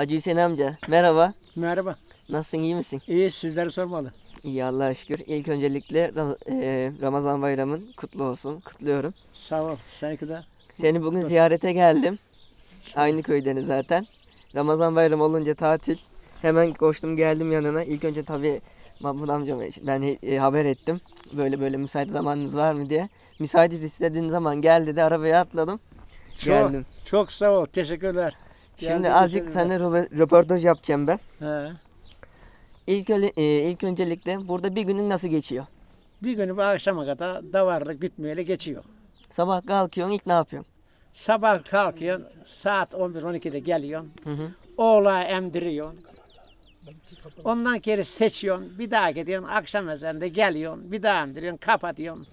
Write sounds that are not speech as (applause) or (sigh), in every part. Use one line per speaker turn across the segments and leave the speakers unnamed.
Hacı Hüseyin amca merhaba.
Merhaba.
Nasılsın iyi misin?
İyi sizleri sormalı.
İyi Allah'a şükür. İlk öncelikle e, Ramazan bayramın kutlu olsun. Kutluyorum.
Sağ ol. Seninki de.
Seni bugün ziyarete geldim. Aynı köydeniz zaten. Ramazan bayramı olunca tatil. Hemen koştum geldim yanına. İlk önce tabii Mahmut amcama ben e, haber ettim. Böyle böyle müsait zamanınız var mı diye. Müsaitiz istediğin zaman gel dedi arabaya atladım.
Çok,
Geldim.
çok sağ ol. Teşekkürler.
Şimdi azıcık seninle röpo- röportaj yapacağım ben.
He.
İlk, öyle, e, ilk öncelikle burada bir günün nasıl geçiyor?
Bir günü bu akşama kadar davarlık bitmeyeli geçiyor.
Sabah kalkıyorsun ilk ne yapıyorsun?
Sabah kalkıyorsun. Saat 11-12'de geliyorsun.
Hı hı.
Oğlağı emdiriyorsun. Ondan geri seçiyorsun. Bir daha gidiyorsun. Akşam ezanında geliyorsun. Bir daha emdiriyorsun. Kapatıyorsun.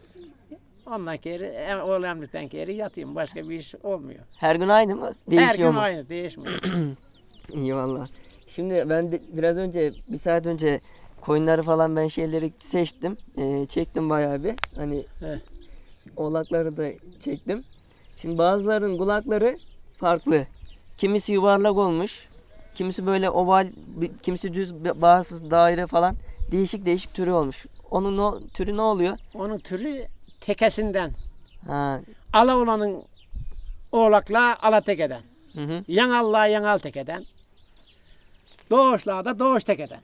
Ondan geri oğlu emdikten geri yatıyorsun. Başka bir iş olmuyor.
Her gün aynı mı? Değişiyor
Her gün
mu?
aynı. Değişmiyor. (clears throat)
İyi valla. Şimdi ben de biraz önce bir saat önce koyunları falan ben şeyleri seçtim. Ee, çektim bayağı bir. Hani
He.
oğlakları da çektim. Şimdi bazılarının kulakları farklı. Kimisi yuvarlak olmuş. Kimisi böyle oval, kimisi düz, bazısı daire falan. Değişik değişik türü olmuş. Onun o türü ne oluyor?
Onun türü tekesinden.
Ha,
Ala olanın oğlakla ala tekeden.
hı hı.
Yanallığa yanal tekeden. Doğuşluğa da doğuş tekeden.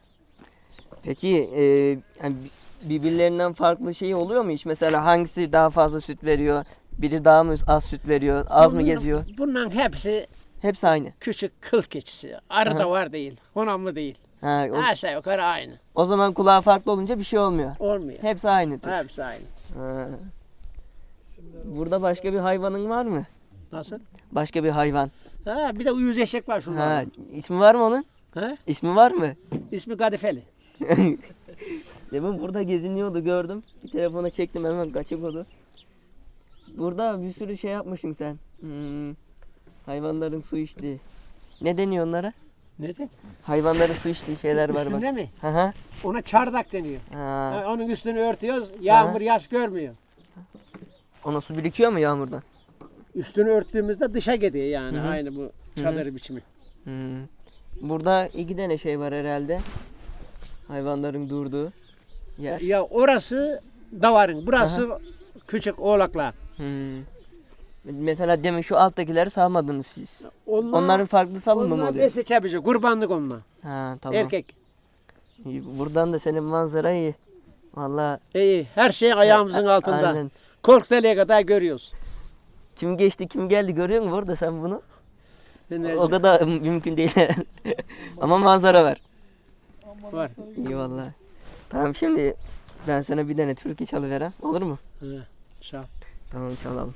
Peki e, yani bi- birbirlerinden farklı şey oluyor mu hiç? Mesela hangisi daha fazla süt veriyor? Biri daha mı az süt veriyor? Az mı
Bunun-
geziyor?
Bunların hepsi
Hepsi aynı.
küçük kıl keçisi. Arı da var değil. Honamlı değil.
Ha, o,
Aşağı yukarı aynı.
o zaman kulağı farklı olunca bir şey olmuyor.
Olmuyor.
Hepsi aynı tür.
Hepsi aynı.
Ha. Burada başka bir hayvanın var mı?
Nasıl?
Başka bir hayvan.
Ha, bir de uyuz eşek var
Ha,
şunlarda.
ismi var mı onun?
Ha?
İsmi var mı?
İsmi Kadifeli. (laughs)
Demin burada geziniyordu gördüm. Bir telefona çektim hemen kaçıp oldu. Burada bir sürü şey yapmışsın sen. Hmm, hayvanların su içtiği. Ne deniyor onlara?
Ne dedi?
Hayvanların su içtiği şeyler var bak.
Üstünde mi?
Hı hı.
Ona çardak deniyor.
Ha,
Ha, onun üstünü örtüyoruz. Yağmur yaş görmüyor.
ona su birikiyor mu yağmurdan?
Üstünü örttüğümüzde dışa gidiyor yani.
Hı hı.
Aynı bu çadır biçimi.
Hmm. Burada iki tane şey var herhalde. Hayvanların durduğu yer.
Ya orası davarın. Burası küçük oğlaklar.
Hmm. Mesela demin şu alttakileri salmadınız siz.
Onlar,
Onların farklı salınma mı
onlar
oluyor?
besi bizi. Kurbanlık onlar.
Ha tamam.
Erkek.
İyi, Buradan da senin manzara iyi. Valla
İyi. Her şey ayağımızın altında.
aynen.
Korkuteli'ye kadar görüyoruz.
Kim geçti kim geldi görüyor musun burada sen bunu? O kadar mümkün değil. (laughs) Ama manzara var.
var.
İyi valla. Tamam şimdi ben sana bir tane türkü çalıverem. Olur mu?
He, Sağ ol.
Tamam çalalım.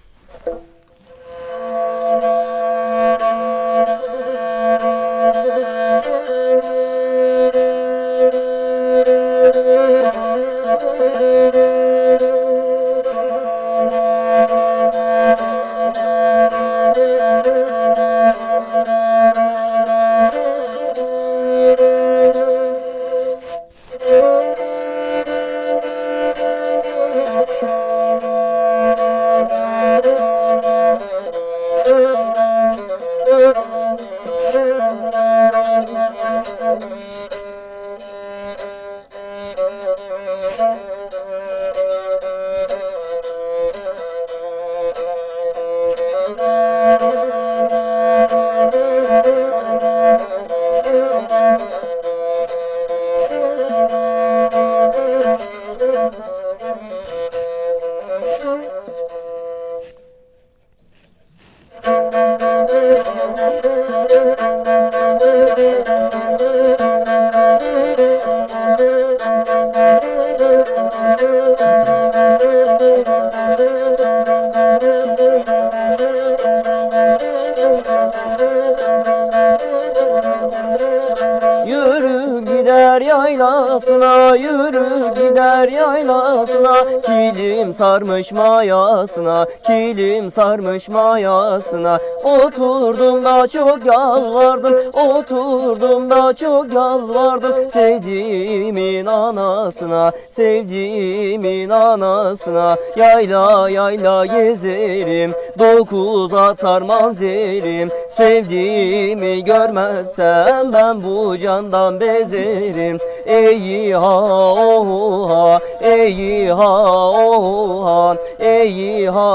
Boo-boo. Kilim sarmış mayasına Kilim sarmış mayasına. Oturdum da çok yalvardım Oturdum da çok yalvardım Sevdiğimin anasına Sevdiğimin anasına. Yayla yayla gezerim Dokuz atar mamzerim Sevdiğimi görmezsem ben bu candan bezerim. Ey ha oh ha Ey ha oh ha Ey ha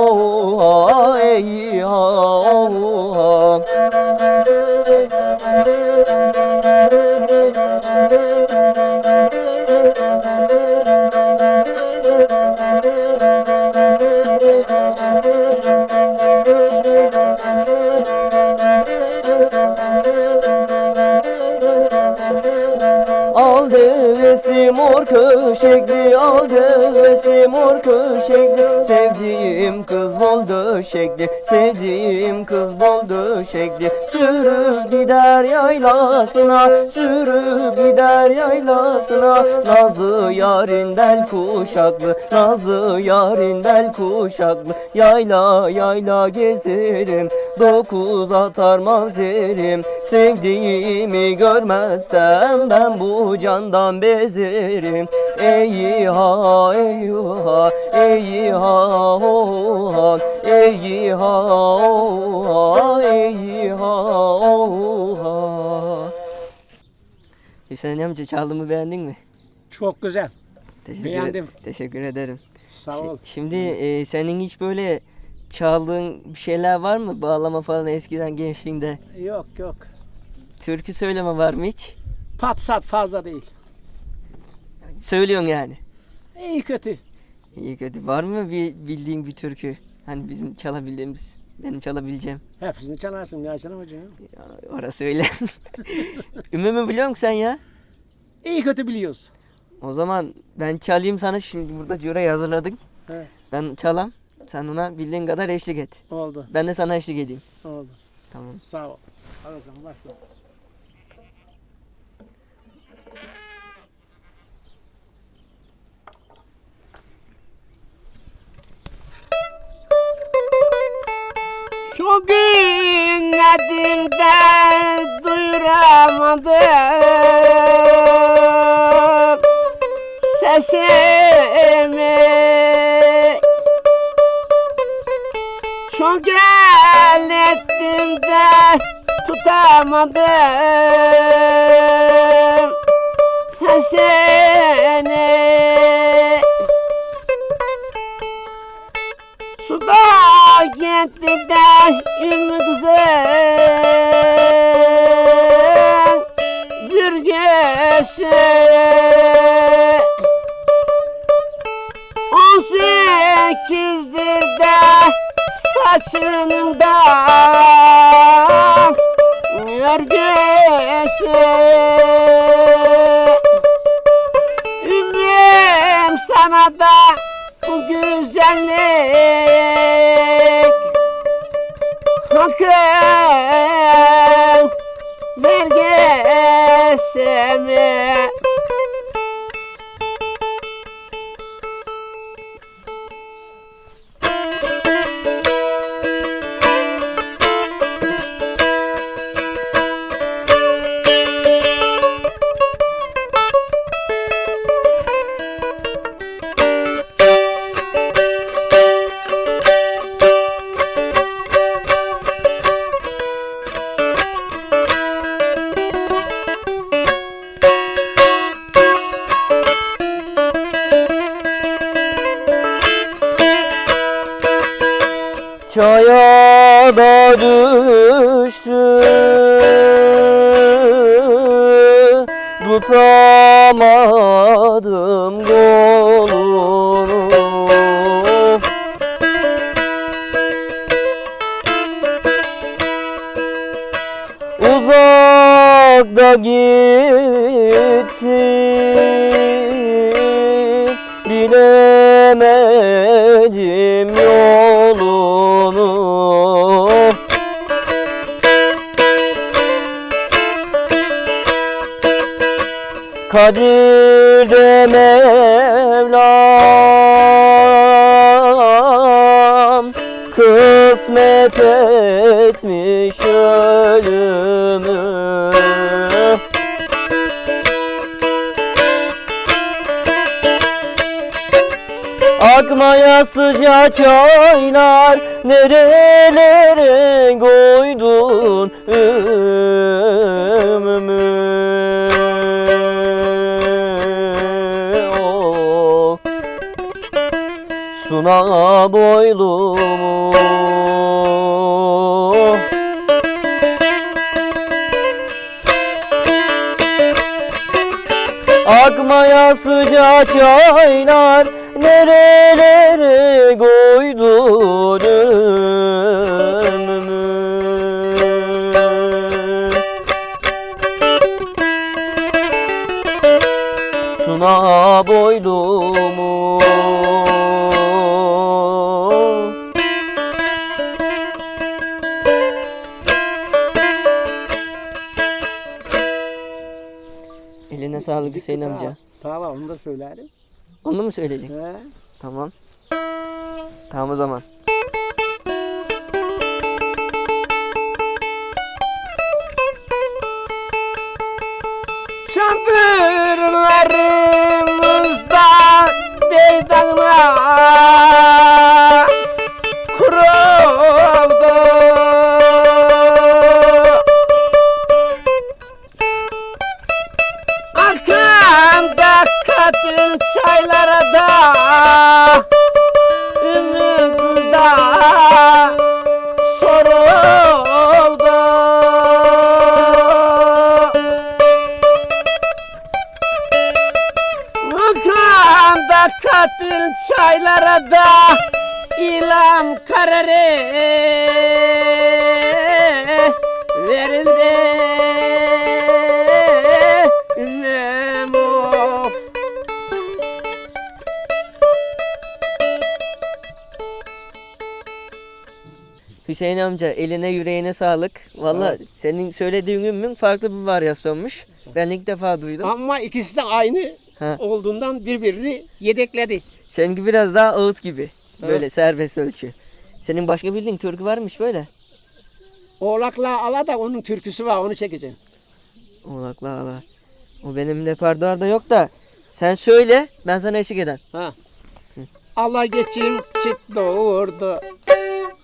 oh Al devesi mor köşekli Al devesi mor köşekli. Sevdiğim kız bol döşekli Sevdiğim kız bol döşekli. Sürüp gider yaylasına Sürüp gider yaylasına. Nazlı yarinden kuşaklı Nazlı yarinden kuşaklı. Yayla yayla gezerim Dokuz atar manzerim. Sevdiğimi görmezsem ben bu candan bezerim Ey ha ey ha ey ha ho ha ey ha ho ha ey ha ho ha Hüseyin amca çaldığımı beğendin mi?
Çok güzel.
Teşekkür
Beğendim.
Teşekkür ederim.
Sağ ol.
Şimdi e, senin hiç böyle çaldığın bir şeyler var mı? Bağlama falan eskiden gençliğinde.
Yok yok.
Türkü söyleme var mı hiç?
Pat sat fazla değil.
Söylüyorsun yani.
İyi kötü.
İyi kötü. Var mı bir bildiğin bir türkü? Hani bizim çalabildiğimiz, benim çalabileceğim.
Hepsini çalarsın. Ne çalamayacaksın?
Ya, Orası öyle. Ümümü biliyor musun sen ya?
İyi kötü biliyoruz.
O zaman ben çalayım sana şimdi burada cüreyi hazırladık.
He,
Ben çalam. Sen ona bildiğin kadar eşlik et.
oldu.
Ben de sana eşlik edeyim.
Oldu.
Tamam.
Sağ ol. Hadi bakalım başla. İnledim de duyuramadım. Sesimi Çok el ettim de tutamadım. Seni gitti de kızım Bir göğsü On sekizdir de saçının da örgüsü Ümmüm sana da güzellik Hakkın vergisi mi?
Tutamadım kolunu Uzakta gitti Kadirde Mevlam Kısmet etmiş ölümü. Akmaya sıcak çaylar Nerelere koydun ömrümü Suna boylumu. Akmaya sıcak çaylar Nerelere sağlık Hüseyin amca.
Tamam onu da söylerim.
Onu mu söyleyecek?
He.
Tamam. Tamam o zaman.
Katil çaylara da ilan kararı verildi. Memo.
Hüseyin amca eline yüreğine sağlık. Valla senin söylediğin ümün farklı bir varyasyonmuş. Ben ilk defa duydum.
Ama ikisi de aynı
Ha.
olduğundan birbirini yedekledi.
Seninki biraz daha ağıt gibi. Böyle serbest ölçü. Senin başka bildiğin türkü varmış böyle.
Oğlakla ala da onun türküsü var onu çekeceğim.
Oğlakla ala. O benim repertuarda yok da. Sen söyle ben sana eşlik eden.
Ha. Allah geçim çit doğurdu.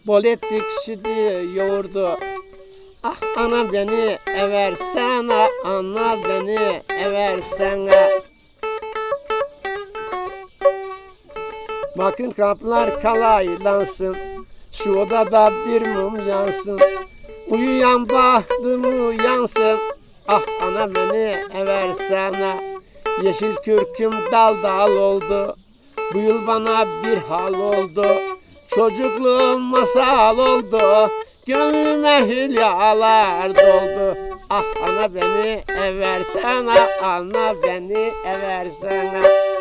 Bol ettik sütü yoğurdu. Ah ana beni eversene, ana beni eversene. Bakın kapılar kalaylansın, şu odada bir mum yansın. Uyuyan bahtım uyansın, ah ana beni eversene. Yeşil kürküm dal dal oldu, bu yıl bana bir hal oldu. Çocukluğum masal oldu, gönlüme hülyalar doldu. Ah ana beni eversene, ana beni eversene.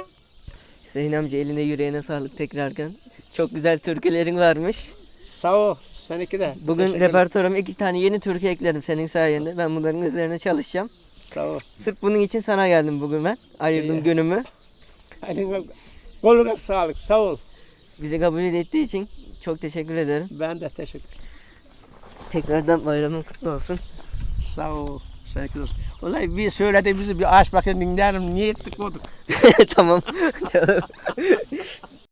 Hüseyin amca eline yüreğine sağlık tekrardan. Çok güzel türkülerin varmış.
Sağ ol, seninki de.
Bugün repertuarıma iki tane yeni türkü ekledim senin sayende. Ben bunların üzerine çalışacağım.
Sağ ol.
Sırf bunun için sana geldim bugün ben. Ayırdım
İyi.
günümü.
Eline, koluna sağlık, sağ ol.
Bizi kabul ettiği için çok teşekkür ederim.
Ben de teşekkür
Tekrardan bayramın kutlu olsun.
Sağ ol. Teşekkür olsun. Olay bir söyledi bizi bir aç bakın dinlerim. Niye ettik (laughs)
tamam. (laughs)